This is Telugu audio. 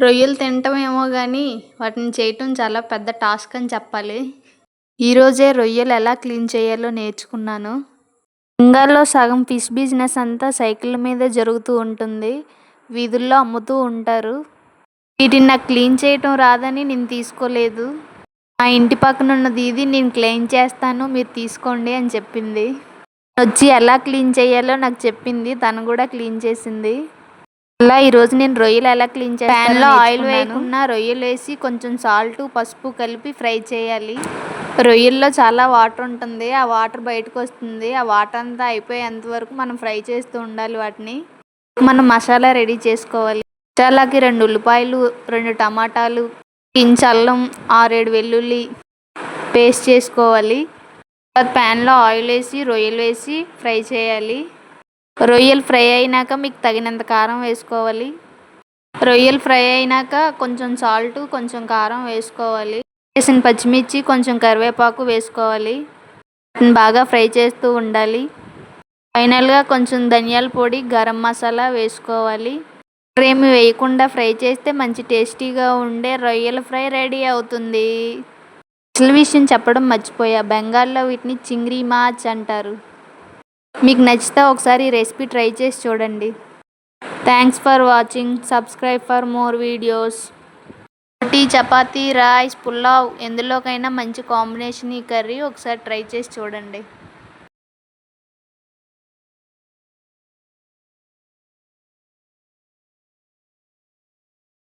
రొయ్యలు తింటమేమో కానీ వాటిని చేయటం చాలా పెద్ద టాస్క్ అని చెప్పాలి. ఈరోజే రొయ్యలు ఎలా క్లీన్ చేయాలో నేర్చుకున్నాను. బెంగాల్లో సగం ఫిష్ బిజినెస్ అంతా సైకిల్ మీద జరుగుతూ ఉంటుంది. వీధుల్లో అమ్ముతూ ఉంటారు. వీటిని నాకు క్లీన్ చేయటం రాదని నేను తీసుకోలేదు. మా ఇంటి పక్కన ఉన్న దీది నేను క్లీన్ చేస్తాను మీరు తీసుకోండి అని చెప్పింది. వచ్చి ఎలా క్లీన్ చేయాలో నాకు చెప్పింది తను కూడా క్లీన్ చేసింది. అలా ఈరోజు నేను రొయ్యలు ఎలా క్లీన్ చేయాలి ప్యాన్లో ఆయిల్ వేయకుండా రొయ్యలు వేసి కొంచెం సాల్ట్ పసుపు కలిపి ఫ్రై చేయాలి. రొయ్యల్లో చాలా వాటర్ ఉంటుంది. ఆ వాటర్ బయటకు వస్తుంది. ఆ వాటర్ అంతా అయిపోయేంత వరకు మనం ఫ్రై చేస్తూ ఉండాలి వాటిని. మనం మసాలా రెడీ చేసుకోవాలి. మసాలాకి రెండు ఉల్లిపాయలు రెండు టమాటాలు ఇంచ్ అల్లం ఆరేడు వెల్లుల్లి పేస్ట్ చేసుకోవాలి. తర్వాత ప్యాన్లో ఆయిల్ వేసి రొయ్యలు వేసి ఫ్రై చేయాలి. రొయ్యలు ఫ్రై అయినాక మీకు తగినంత కారం వేసుకోవాలి. రొయ్యలు ఫ్రై అయినాక కొంచెం సాల్ట్ కొంచెం కారం వేసుకోవాలి. వేసిన పచ్చిమిర్చి కొంచెం కరివేపాకు వేసుకోవాలి. వాటిని బాగా ఫ్రై చేస్తూ ఉండాలి. ఫైనల్గా కొంచెం ధనియాల పొడి గరం మసాలా వేసుకోవాలి. ఏమి వేయకుండా ఫ్రై చేస్తే మంచి టేస్టీగా ఉండే రొయ్యల ఫ్రై రెడీ అవుతుంది. అసలు విషయం చెప్పడం మర్చిపోయా. బెంగాల్లో వీటిని చింగ్రీ మాచ్ అంటారు. మీకు నచ్చితే ఒకసారి ఈ రెసిపీ ట్రై చేసి చూడండి. Thanks for watching subscribe for more videos roti chapati rice pulao ఎందులోకైనా మంచి కాంబినేషన్ ఈ కర్రీ ఒకసారి ట్రై చేసి చూడండి.